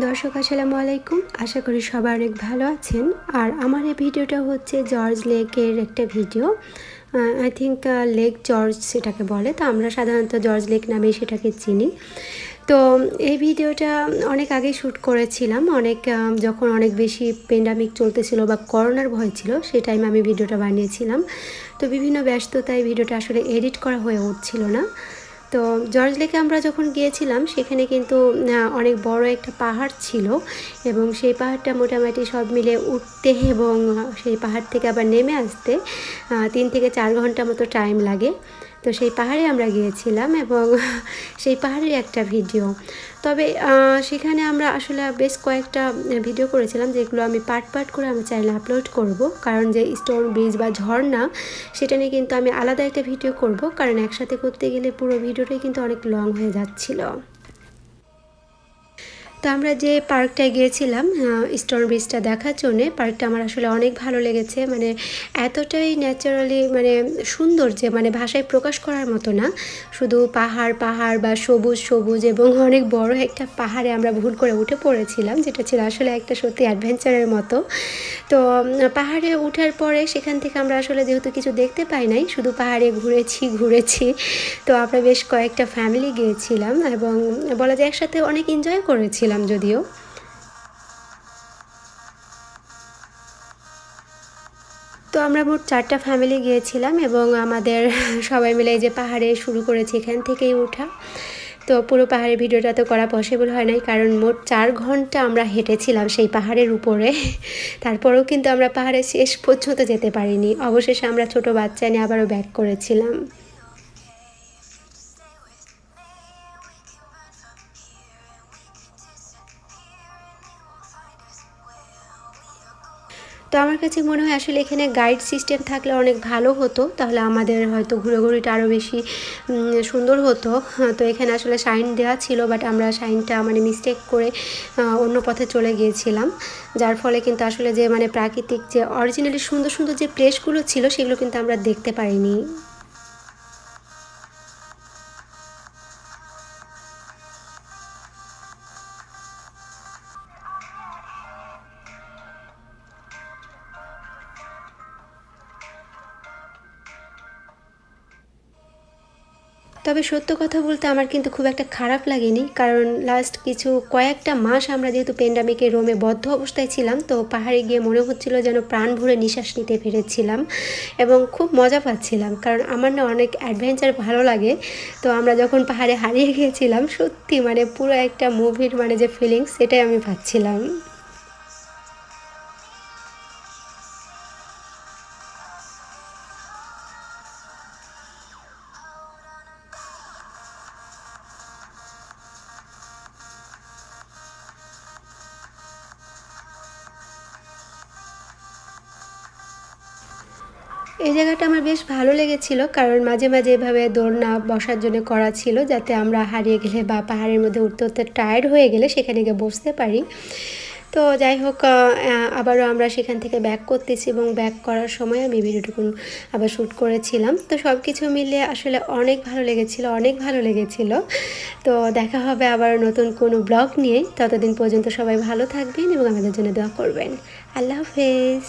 দর্শক, আসসালামু আলাইকুম। আশা করি সবাই অনেক ভালো আছেন। আর আমার এই ভিডিওটা হচ্ছে জর্জ লেকের একটা video. I think lake George সেটাকে বলে। তো আমরা সাধারণত জর্জ লেক নামে সেটাকে চিনি। তো এই ভিডিওটা অনেক আগে শ্যুট করেছিলাম। অনেক যখন অনেক বেশি পেন্ডামিক চলতেছিল বা করোনার ভয় ছিল, সেই টাইমে আমি ভিডিওটা বানিয়েছিলাম। তো বিভিন্ন ব্যস্ততায় ভিডিওটা আসলে এডিট করা হয়ে উঠছিল না। তো জর্জ লেকে আমরা যখন গিয়েছিলাম, সেখানে কিন্তু অনেক বড় একটা পাহাড় ছিল এবং সেই পাহাড়টা মোটামুটি সব মিলে উঠতে এবং সেই পাহাড় থেকে আবার নেমে আসতে তিন থেকে চার ঘণ্টা মতো টাইম লাগে। তো সেই পাহাড়ে আমরা গিয়েছিলাম এবং সেই পাহাড়ের একটা ভিডিও। তবে সেখানে আমরা আসলে বেশ কয়েকটা ভিডিও করেছিলাম যেগুলো আমি পার্ট পার্ট করে আমি চ্যানেলে আপলোড করব। কারণ যে স্টোন ব্রিজ বা ঝর্ণা, সেটা নিয়ে কিন্তু আমি আলাদা একটা ভিডিও করব। কারণ একসাথে করতে গেলে পুরো ভিডিওটাই কিন্তু অনেক লং হয়ে যাচ্ছিল। তো আমরা যে পার্কটায় গিয়েছিলাম স্টোন ব্রিজটা দেখার জন্যে, পার্কটা আমার আসলে অনেক ভালো লেগেছে। মানে এতটাই ন্যাচারালি মানে সুন্দর যে মানে ভাষায় প্রকাশ করার মতো না। শুধু পাহাড় পাহাড় বা সবুজ সবুজ এবং অনেক বড় একটা পাহাড়ে আমরা ভুল করে উঠে পড়েছিলাম, যেটা ছিল আসলে একটা সত্যি অ্যাডভেঞ্চারের মতো। তো পাহাড়ে ওঠার পরে সেখান থেকে আমরা আসলে যেহেতু কিছু দেখতে পাই নাই, শুধু পাহাড়ে ঘুরেছি ঘুরেছি। তো আমরা বেশ কয়েকটা ফ্যামিলি গিয়েছিলাম এবং বলা যায় একসাথে অনেক এনজয় করেছিলাম যদিও। তো আমরা মোট চারটা ফ্যামিলি গিয়েছিলাম এবং আমাদের সবাই মিলে যে পাহাড়ে শুরু করেছি এখান থেকেই ওঠা তো পুরো পাহাড়ের ভিডিওটা তো করা পসিবল হয় নাই, কারণ মোট চার ঘণ্টা আমরা হেঁটেছিলাম সেই পাহাড়ের উপরে। তারপরেও কিন্তু আমরা পাহাড়ের শেষ পর্যন্ত যেতে পারিনি। অবশেষে আমরা ছোট বাচ্চা নিয়ে আবারও ব্যাক করেছিলাম। তো আমার কাছে মনে হয় আসলে এখানে গাইড সিস্টেম থাকলে অনেক ভালো হতো তাহলে আমাদের হয়তো ঘুরোঘুরিটা আরও বেশি সুন্দর হতো। হ্যাঁ, তো এখানে আসলে সাইন দেওয়া ছিল বাট আমরা সাইনটা মানে মিস্টেক করে অন্য পথে চলে গিয়েছিলাম। যার ফলে কিন্তু আসলে যে মানে প্রাকৃতিক যে অরিজিনালি সুন্দর সুন্দর যে প্লেসগুলো ছিল সেগুলো কিন্তু আমরা দেখতে পারিনি। তবে সত্য কথা বলতে আমার কিন্তু খুব একটা খারাপ লাগেনি, কারণ লাস্ট কিছু কয়েকটা মাস আমরা যেহেতু পেন্ডামিকে রোমে বদ্ধ অবস্থায় ছিলাম, তো পাহাড়ে গিয়ে মনে হচ্ছিল যেন প্রাণ ভরে নিঃশ্বাস নিতে পেরেছিলাম এবং খুব মজা পাচ্ছিলাম, কারণ আমার না অনেক অ্যাডভেঞ্চার ভালো লাগে। তো আমরা যখন পাহাড়ে হারিয়ে গিয়েছিলাম, সত্যি মানে পুরো একটা মুভির মানে যে ফিলিংস সেটাই আমি পাচ্ছিলাম। এই জায়গাটা আমার বেশ ভালো লেগেছিল, কারণ মাঝে মাঝে এভাবে দোলনা বসার জন্য করা ছিল যাতে আমরা হারিয়ে গেলে বা পাহাড়ের মধ্যে উঠতে উঠতে টায়ার্ড হয়ে গেলে সেখানে গিয়ে বসতে পারি। তো যাই হোক আবারও আমরা সেখান থেকে ব্যাক করতেছি এবং ব্যাক করার সময় আমি ভিডিওটুকুন আবার শ্যুট করেছিলাম। তো সব কিছু মিলে আসলে অনেক ভালো লেগেছিল, অনেক ভালো লেগেছিল। তো দেখা হবে আবার নতুন কোনো ব্লগ নিয়ে। ততদিন পর্যন্ত সবাই ভালো থাকবেন এবং আমাদের জন্য দোয়া করবেন। আল্লাহ হাফেজ।